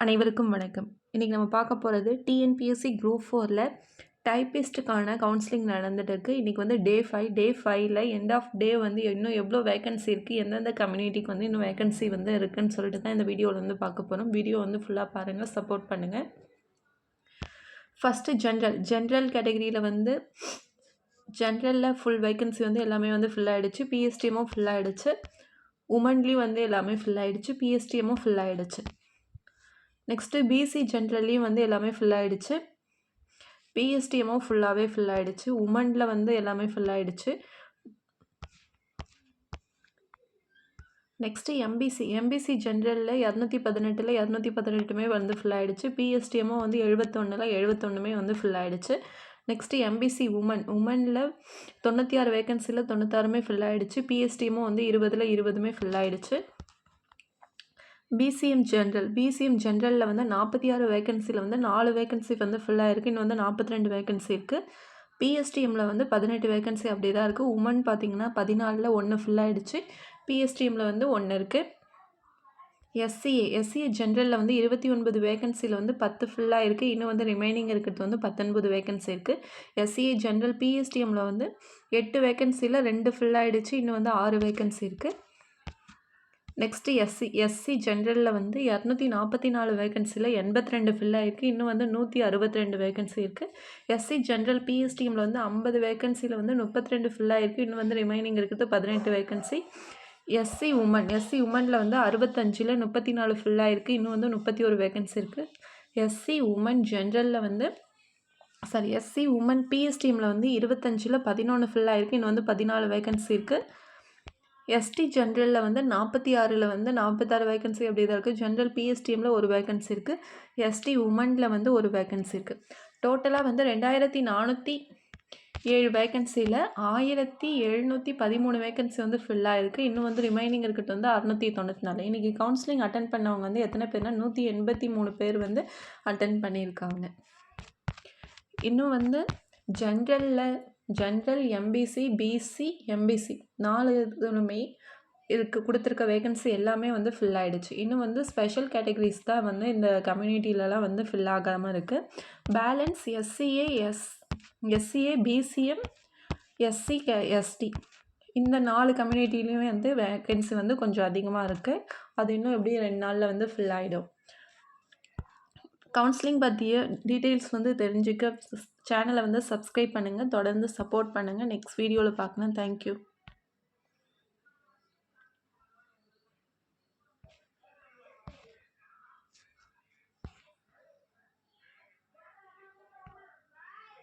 அனைவருக்கும் வணக்கம். இன்றைக்கி நம்ம பார்க்க போகிறது டிஎன்பிஎஸ்சி குரூப் ஃபோரில் டைப்பிஸ்ட்டுக்கான கவுன்சிலிங் நடந்துட்டு இருக்குது இன்றைக்கி வந்து டே ஃபைவ் டே ஃபைவ்ல எண்ட் ஆஃப் டே வந்து இன்னும் எவ்வளோ வேகன்சி இருக்குது எந்தெந்த கம்யூனிட்டிக்கு வந்து இன்னும் வேகன்சி வந்து இருக்குன்னு சொல்லிட்டு தான் இந்த வீடியோவில் வந்து பார்க்க போகிறோம் வீடியோ வந்து ஃபுல்லாக பாருங்கள் சப்போர்ட் பண்ணுங்கள் ஃபஸ்ட்டு ஜென்ரல் ஜென்ரல் கேட்டகரியில் வந்து ஜென்ரலில் ஃபுல் வேகன்சி வந்து எல்லாமே வந்து ஃபில் ஆகிடுச்சு பிஎஸ்டிஎம்மும் ஃபில் ஆகிடுச்சு உமன்லேயும் வந்து எல்லாமே ஃபில் ஆகிடுச்சு பிஎஸ்டிஎம்மும் ஃபில் ஆகிடுச்சு நெக்ஸ்ட்டு பிசி ஜென்ரல்லையும் வந்து எல்லாமே ஃபில் ஆகிடுச்சு பிஎஸ்டிஎம்மும் ஃபுல்லாகவே ஃபில் ஆகிடுச்சு உமனில் வந்து எல்லாமே ஃபில் ஆகிடுச்சு நெக்ஸ்ட்டு எம்பிசி எம்பிசி ஜென்ரலில் இரநூத்தி பதினெட்டில் இரநூத்தி பதினெட்டுமே வந்து ஃபில் ஆகிடுச்சு பிஎஸ்டிஎம்மும் வந்து எழுபத்தொன்னில் எழுபத்தொன்றுமே வந்து ஃபில் ஆகிடுச்சு நெக்ஸ்ட்டு எம்பிசி உமன் உமனில் தொண்ணூற்றி ஆறு வேகன்சியில் தொண்ணூத்தாறுமே ஃபில் ஆகிடுச்சு பிஎஸ்டிஎம்மும் வந்து இருபதில் இருபதுமே ஃபில் ஆகிடுச்சு பிசிஎம் ஜென்ரல் பிசிஎம் ஜென்ரலில் வந்து நாற்பத்தி ஆறு வேகன்சியில் வந்து நாலு வேகன்சி வந்து ஃபுல்லாக இருக்குது இன்னும் வந்து நாற்பத்தி ரெண்டு வேகன்சி இருக்குது பிஎஸ்டிஎம்மில் வந்து பதினெட்டு வேகன்சி அப்படி தான் இருக்குது உமன் பார்த்திங்கன்னா பதினாலில் ஒன்று ஃபுல்லாகிடுச்சு பிஎஸ்டிஎம்மில் வந்து ஒன்று இருக்குது எஸ்சிஏ எஸ்சிஏ ஜென்ரலில் வந்து இருபத்தி ஒன்பது வேகன்சியில் வந்து பத்து ஃபுல்லாக இருக்குது இன்னும் வந்து ரிமைனிங் இருக்கிறது வந்து பத்தொன்பது வேகன்சி இருக்குது எஸ்சிஏ ஜென்ரல் பிஎஸ்டிஎம்மில் வந்து எட்டு வேகன்சியில் ரெண்டு ஃபுல்லாகிடுச்சு இன்னும் வந்து ஆறு வேகன்சி இருக்குது நெக்ஸ்ட்டு எஸ்சி எஸ்சி ஜென்ரலில் வந்து இரநூத்தி நாற்பத்தி நாலு வேகன்சியில் எண்பத்தி ரெண்டு ஃபில் ஆகிருக்கு இன்னும் வந்து நூற்றி அறுபத்தி ரெண்டு வேகன்சி இருக்குது எஸ்சி ஜென்ரல் பிஎஸ்டிஎம்மில் வந்து ஐம்பது வேகன்சியில் வந்து முப்பத்தி ரெண்டு ஃபில் ஆகிருக்கு இன்னும் வந்து ரிமைனிங் இருக்குது பதினெட்டு வேகன்சி எஸ்சி உமன் எஸ்சி உமனில் வந்து அறுபத்தஞ்சில் முப்பத்தி நாலு ஃபில் ஆகிருக்கு இன்னும் வந்து முப்பத்தி ஒரு வேகன்சி இருக்குது எஸ்சி உமன் ஜென்ரலில் வந்து சாரி எஸ்சி உமன் பிஎஸ்டிஎம்மில் வந்து இருபத்தஞ்சில் பதினொன்று ஃபில் ஆகிருக்கு இன்னும் வந்து பதினாலு வேகன்சி இருக்குது எஸ்டி ஜென்ரலில் வந்து நாற்பத்தி ஆறில் வந்து நாற்பத்தாறு வேகன்சி அப்படி தான் இருக்குது ஜென்ரல் பிஎஸ்டிஎம்மில் ஒரு வேகன்சி இருக்குது எஸ்டி உமனில் வந்து ஒரு வேகன்சி இருக்குது டோட்டலாக வந்து ரெண்டாயிரத்தி நானூற்றி ஏழு வேகன்சியில் ஆயிரத்தி எழுநூற்றி பதிமூணு வேகன்சி வந்து ஃபில் ஆகிருக்கு இன்னும் வந்து ரிமைனிங் இருக்கிறது வந்து அறநூற்றி தொண்ணூற்றி நாலு. இன்றைக்கி கவுன்சிலிங் அட்டன் பண்ணவங்க வந்து எத்தனை பேர்னா நூற்றி எண்பத்தி மூணு பேர் வந்து அட்டன் பண்ணியிருக்காங்க. இன்னும் வந்து ஜென்ரலில் ஜென்ரல் எம்பிசி பிசி எம்பிசி நாலு இதுலுமே இதுக்கு கொடுத்துருக்க வேகன்சி எல்லாமே வந்து ஃபில் ஆகிடுச்சு இன்னும் வந்து ஸ்பெஷல் கேட்டகரிஸ் தான் வந்து இந்த கம்யூனிட்டிலலாம் வந்து ஃபில் ஆகாமல் இருக்குது balance SCA S SCA BCM SC K ST இந்த நாலு கம்யூனிட்டிலையுமே வந்து வேகன்சி வந்து கொஞ்சம் அதிகமாக இருக்குது அது இன்னும் எப்படி ரெண்டு நாளில் வந்து ஃபில் ஆகிடும் கவுன்சிலிங் பற்றிய டீட்டெயில்ஸ் வந்து தெரிஞ்சுக்க சேனலை வந்து சப்ஸ்கிரைப் பண்ணுங்கள் தொடர்ந்து சப்போர்ட் பண்ணுங்கள் நெக்ஸ்ட் வீடியோவில் பார்க்கலாம். தேங்க்யூ